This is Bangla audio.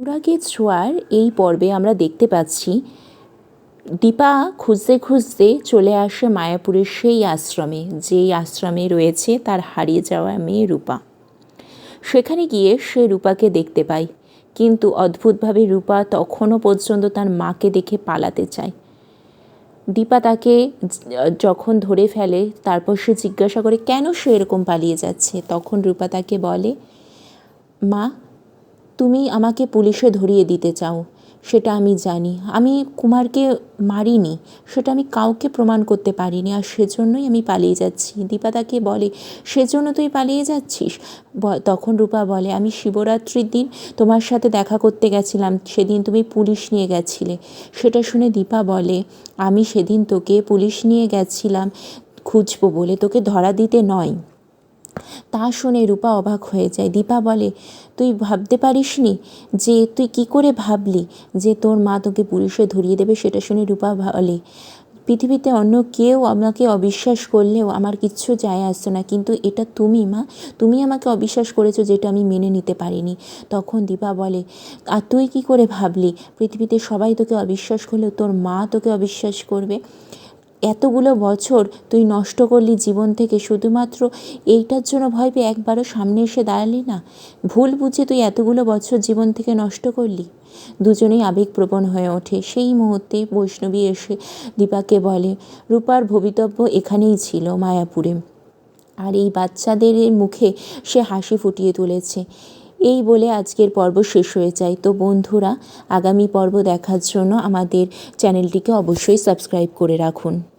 অনুরাগের ছোঁয়ার এই পর্বে আমরা দেখতে পাচ্ছি দীপা খুঁজতে খুঁজতে চলে আসে মায়াপুরের সেই আশ্রমে, যেই আশ্রমে রয়েছে তার হারিয়ে যাওয়া মেয়ে রূপা। সেখানে গিয়ে সে রূপাকে দেখতে পায়, কিন্তু অদ্ভুতভাবে রূপা তখনও পর্যন্ত তার মাকে দেখে পালাতে চায়। দীপা তাকে যখন ধরে ফেলে, তারপর সে জিজ্ঞাসা করে, কেন সে এরকম পালিয়ে যাচ্ছে? তখন রূপা তাকে বলে, মা তুমি আমাকে পুলিশে ধরিয়ে দিতে চাও, সেটা আমি জানি। আমি কুমারকে মারিনি, সেটা আমি কাউকে প্রমাণ করতে পারিনি, আর সেজন্যই আমি পালিয়ে যাচ্ছি। দীপা তাকে বলে, সেজন্য তুই পালিয়ে যাচ্ছিস? তখন রূপা বলে, আমি শিবরাত্রির দিন তোমার সাথে দেখা করতে গেছিলাম, সেদিন তুমি পুলিশ নিয়ে গেছিলে। সেটা শুনে দীপা বলে, আমি সেদিন তোকে পুলিশ নিয়ে গেছিলাম, খুঁজবো বলে, তোকে ধরা দিতে নয়। তা শুনে রূপা অবাক হয়ে যায়। দীপা বলে, তুই ভাবতে পারিস নি যে তুই কি করে ভাবলি যে তোর মা তোকে পুলিশে ধরিয়ে দেবে? সেটা শুনে রূপা বলে, পৃথিবীতে অন্য কেউ আমাকে অবিশ্বাস করলেও আমার কিচ্ছু যায় আসতো না। কিন্তু এটা তুমি, মা। তুমি আমাকে অবিশ্বাস করেছ যেটা আমি মেনে নিতে পারিনি। তখন দীপা বলে, আর তুই কী করে ভাবলি? পৃথিবীতে সবাই তোকে অবিশ্বাস করলেও তোর মা তোকে অবিশ্বাস করবে? এতগুলো বছর তুই নষ্ট করলি জীবন থেকে, শুধুমাত্র এইটার জন্য ভয় পেয়ে একবারও সামনে এসে দাঁড়ালি না? ভুল বুঝে তুই এতগুলো বছর জীবন থেকে নষ্ট করলি? দুজনেই আবেগপ্রবণ হয়ে ওঠে। সেই মুহূর্তে বৈষ্ণবী এসে দীপাকে বলে, রূপার ভবিতব্য এখানেই ছিল মায়াপুরে। আর এই বাচ্চাদের মুখে সে হাসি ফুটিয়ে তুলেছে। এই বলে আজকের পর্ব শেষ হয়ে যায়। তো বন্ধুরা, আগামী পর্ব দেখার জন্য আমাদের চ্যানেলটিকে অবশ্যই সাবস্ক্রাইব করে রাখুন।